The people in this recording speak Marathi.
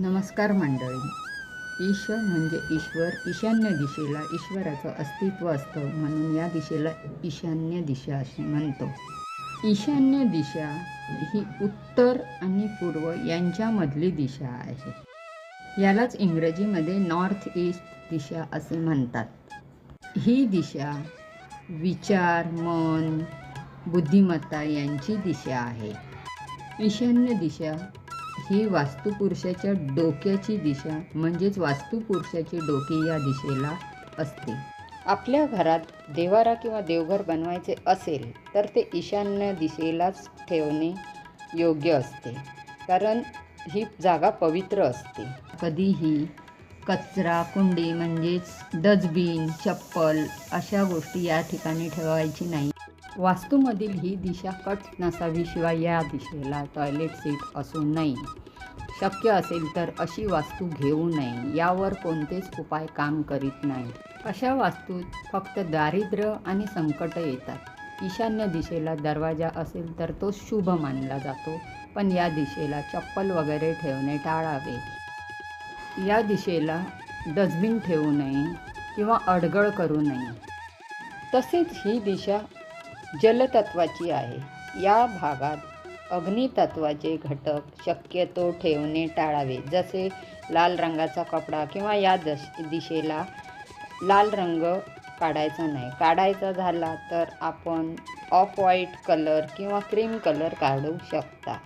नमस्कार मंडळी. ईश म्हणजे ईश्वर ईशान्य दिशेला ईश्वराचं अस्तित्व असतं म्हणून या दिशेला ईशान्य दिशा अशी म्हणतो. ईशान्य दिशा ही उत्तर आणि पूर्व यांच्यामधली दिशा आहे. यालाच इंग्रजीमध्ये नॉर्थ ईस्ट दिशा असे म्हणतात. ही दिशा विचार मन बुद्धिमत्ता यांची दिशा आहे. ईशान्य दिशा ही वास्तुपुरुषाच्या डोक्याची दिशा म्हणजेच वास्तुपुरुषाचे डोके या दिशेला असते. आपल्या घरात देवारा किंवा देवघर बनवायचे असेल तर ते ईशान्य दिशेलाच ठेवणे योग्य असते. कारण ही जागा पवित्र असते. कधीही कचरा कुंडी म्हणजेच डस्टबिन चप्पल अशा गोष्टी या ठिकाणी ठेवायची नाही. वास्तूमधील ही दिशा कट नसावी शिवाय या दिशेला टॉयलेट सीट असू नये. शक्य असेल तर अशी वास्तू घेऊ नये. यावर कोणतेच उपाय काम करीत नाही. अशा वास्तूत फक्त दारिद्र्य आणि संकट येतात. ईशान्य दिशेला दरवाजा असेल तर तो शुभ मानला जातो पण या दिशेला चप्पल वगैरे ठेवणे टाळावे. या दिशेला डस्टबिन ठेवू नये किंवा अडगळ करू नये. तसेच ही दिशा जलतत्वाची आहे. या भागात अग्नितत्वाचे घटक शक्यतो ठेवणे टाळावे. जसे लाल रंगाचा कपडा किंवा या दश दिशेला लाल रंग काढायचा नाही. काढायचा झाला तर आपण ऑफ व्हाईट कलर किंवा क्रीम कलर काढू शकता.